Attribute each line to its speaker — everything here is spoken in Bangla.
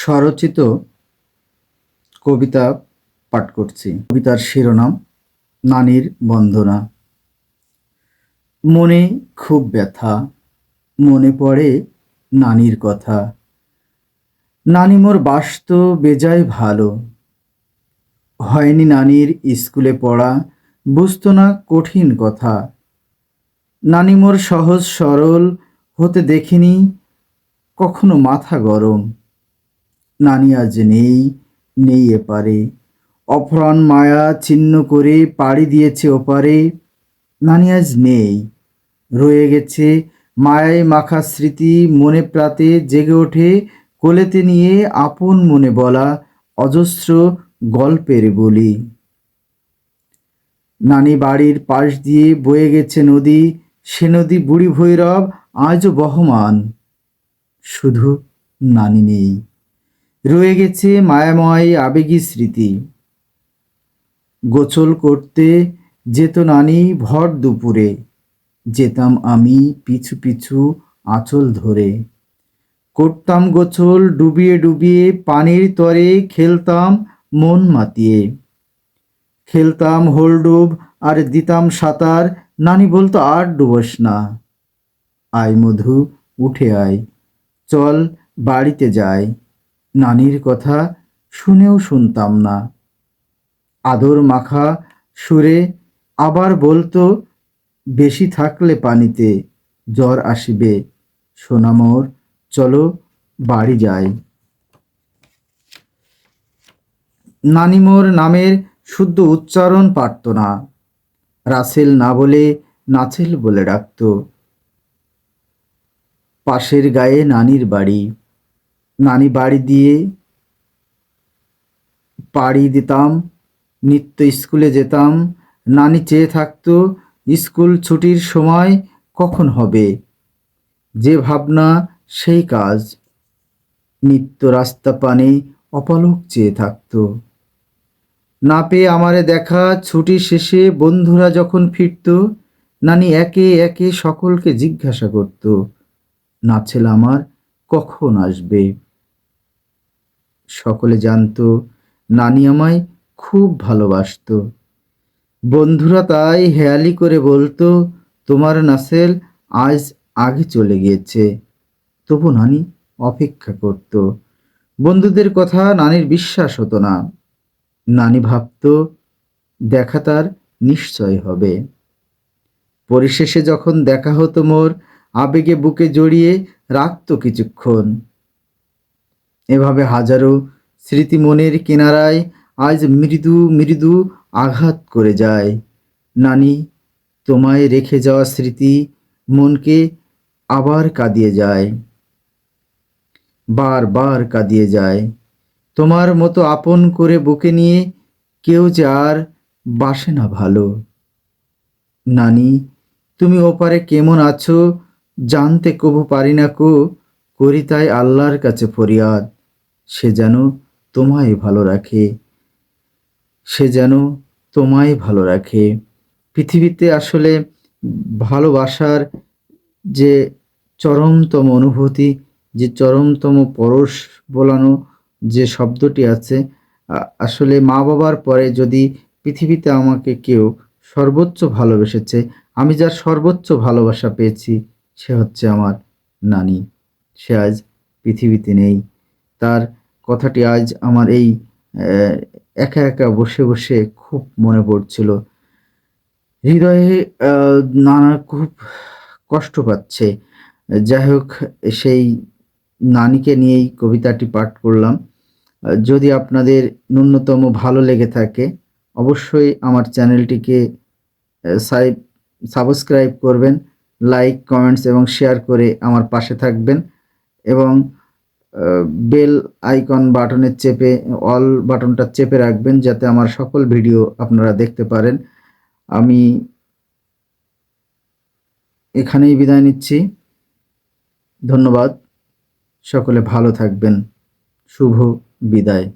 Speaker 1: স্বরচিত কবিতা পাঠ করছি। কবিতার শিরোনাম, নানির বন্দনা। মনে খুব ব্যথা, মনে পড়ে নানির কথা। নানি মোর বাস্ত বেজায় ভালো। হয়নি নানির স্কুলে পড়া, বুঝতো না কঠিন কথা। নানি মোর সহজ সরল হতে দেখিনি, কখনো মাথা গরম। নানি আজ নেই নেই এপারে। অফরান মায়া ছিন্ন করে পাড়ি দিয়েছে ওপারে। নানি আজ নেই, রয়ে গেছে মায়ায় মাখা স্মৃতি মনে প্রাতে জেগে ওঠে কোলেতে নিয়ে আপন মনে বলা অজস্র গল্পের বলি। নানি বাড়ির পাশ দিয়ে বয়ে গেছে নদী, সে নদী বুড়ি ভৈরব আজও বহমান। শুধু নানি নেই। রয়ে গেছে মায়াময় আবেগী স্মৃতি। গোসল করতে যেত নানি ভর দুপুরে, যেতাম আমি পিছু পিছু আঁচল ধরে। করতাম গোছল, ডুবিয়ে ডুবিয়ে পানির তরে খেলতাম মন মাতিয়ে। খেলতাম হোলডুব আর দিতাম সাঁতার, নানি বলতো আর ডুবোস না। আয় মধু, উঠে আয়, চল বাড়িতে যাই। নানির কথা শুনেও শুনতাম না। আদর মাখা সুরে আবার বলতো, বেশি থাকলে পানিতে জ্বর আসিবে। সোনামোর চলো বাড়ি যাই। নানিমোর নামের শুদ্ধ উচ্চারণ পারত না। রাসেল না বলে নাচেল বলে ডাকত। পাশের গায়ে নানির বাড়ি। নানি বাড়ি দিয়ে পাড়ি দিতাম, নিত্য স্কুলে যেতাম। নানি চেয়ে থাকতো, স্কুল ছুটির সময় কখন হবে? যে ভাবনা, সেই কাজ। নিত্য রাস্তা পানে অপলক চেয়ে থাকতো। না পেয়ে আমারে দেখা, ছুটি শেষে বন্ধুরা যখন ফিরত, নানি একে একে সকলকে জিজ্ঞাসা করত নাচেল আমার, কখন আসবে? সকলে জানতো, নানি আমায় খুব ভালোবাসতো। বন্ধুরা তাই হেয়ালি করে বলতো, তোমার নাসেল আজ আগে চলে গিয়েছে। তবু নানি অপেক্ষা করত। বন্ধুদের কথা নানির বিশ্বাস হতো না। নানি ভাবত, দেখা তার নিশ্চয় হবে। পরিশেষে যখন দেখা হতো মোর, আবেগে বুকে জড়িয়ে রাখত কিছুক্ষণ। এভাবে হাজারো স্মৃতি মনের কিনারায় আজ মৃদু মৃদু আঘাত করে যায়। নানি, তোমায় রেখে যাওয়া স্মৃতি মনকে আবার কাঁদিয়ে যায়। বার বার কাঁদিয়ে যায়। তোমার মতো আপন করে বুকে নিয়ে কেউ যে আর বাসে না ভালো। নানি, তুমি ওপারে কেমন আছো জানতে কবু পারি না কো করি তাই আল্লাহর কাছে ফরিয়াদ। সে যেন তোমায় ভালো রাখে। সে যেন তোমায় ভালো রাখে। পৃথিবীতে আসলে ভালোবাসার যে চরমতম অনুভূতি, যে চরমতম পরশ বলানো যে শব্দটি আছে আসলে মা বাবার পরে যদি পৃথিবীতে আমাকে কেউ সর্বোচ্চ ভালোবেসেছে, আমি যার সর্বোচ্চ ভালোবাসা পেয়েছি, সে হচ্ছে আমার নানি। সে আজ পৃথিবীতে নেই। তার কথাটি আজ আমার এই একা একা বসে বসে খুব মনে পড়ছিল। হৃদয়ে নানা খুব কষ্ট পাচ্ছে। যাই হোক, সেই নানিকে নিয়েই কবিতাটি পাঠ করলাম। যদি আপনাদের ন্যূনতম ভালো লেগে থাকে, অবশ্যই আমার চ্যানেলটিকে সাবস্ক্রাইব করবেন, লাইক, কমেন্টস এবং শেয়ার করে আমার পাশে থাকবেন এবং বেল আইকন বাটনে চেপে, অল বাটনটা চেপে রাখবেন যাতে আমার সকল ভিডিও আপনারা দেখতে পারেন। আমি এখানেই বিদায় নিচ্ছি। ধন্যবাদ। সকলে ভালো থাকবেন। শুভ বিদায়।